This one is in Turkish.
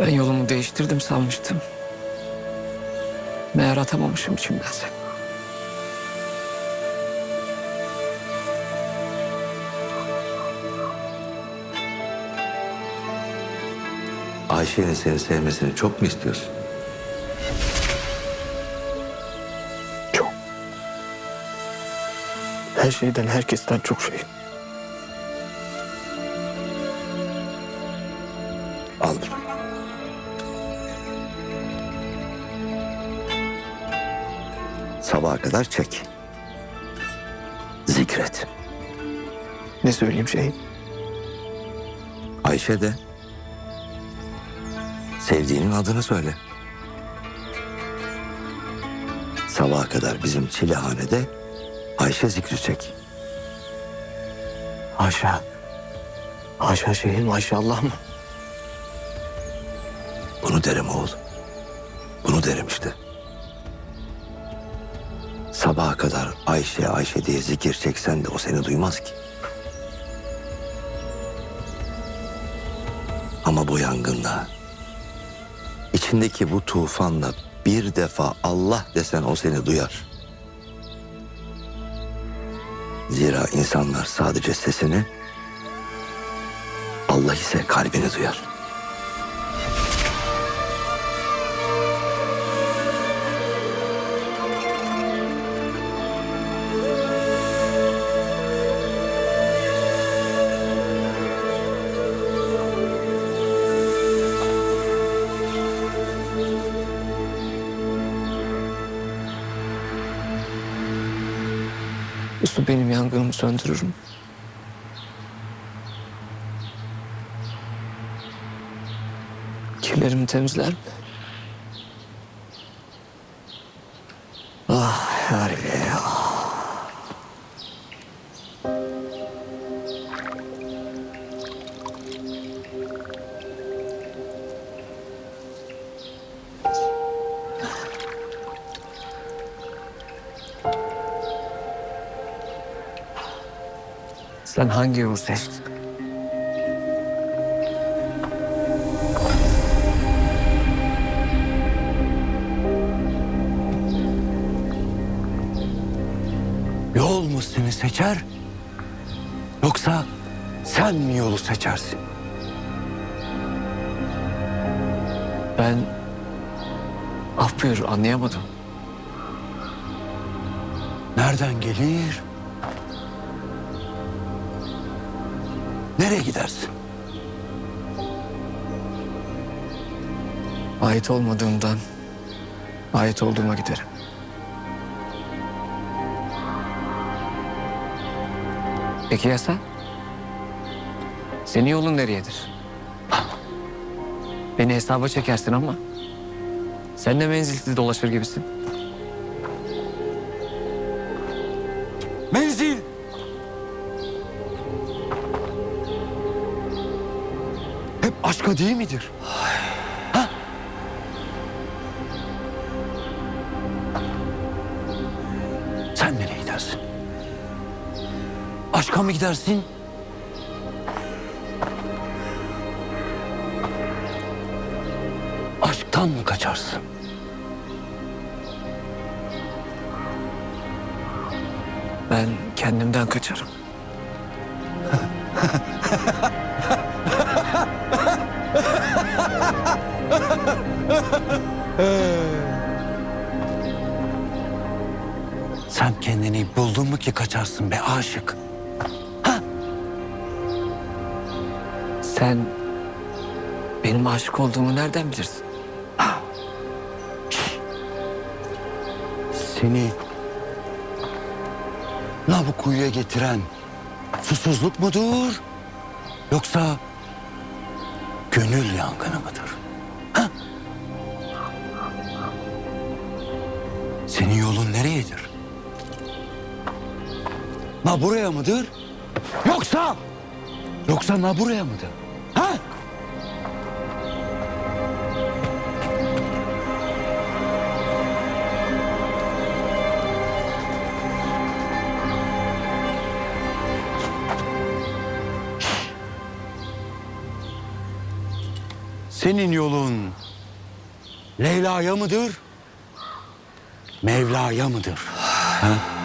Ben yolumu değiştirdim sanmıştım. Meğer atamamışım içimden seni. Ayşe'nin seni sevmesini çok mu istiyorsun? Çok. Her şeyden, herkesten çok şey. Al bunu. Sabaha kadar çek. Zikret. Ne söyleyeyim şey? Ayşe de sevdiğinin adını söyle. Sabaha kadar bizim çilehanede Ayşe zikri çek. Haşa. Haşa şeyhim, Ayşe Allah mı? Bunu derim oğul. Bunu derim işte. Sabaha kadar Ayşe Ayşe diye zikir çeksen de o seni duymaz ki. Ama bu yangında, içindeki bu tufanla bir defa Allah desen o seni duyar. Zira insanlar sadece sesini, Allah ise kalbini duyar. Bu su benim yangınımı söndürür mü? Kirlerimi temizler mi? Ah Haribe ya. Sen hangi yolu seçtin? Yol mu seni seçer? Yoksa sen mi yolu seçersin? Ben... Af anlayamadım. Nereden gelir? Nereye gidersin? Ait olmadığımdan ait olduğuma giderim. Peki ya sen? Senin yolun nereyedir? Beni hesaba çekersin ama sen de menzilsiz dolaşır gibisin. Menzil! Aşka değil midir? Ha? Sen nereye gidersin? Aşka mı gidersin? Aşktan mı kaçarsın? Ben kendimden kaçarım. Sen kendini buldun mu ki kaçarsın be aşık? Sen benim aşık olduğumu nereden bilirsin? Seni la bu getiren susuzluk mudur? Yoksa gönül yangını mıdır? Senin yolun nereyedir? Na buraya mıdır? Yoksa? Yoksa na buraya mıdır? Ha? Senin yolun Leyla'ya mıdır? Mevla'ya mıdır? Ha?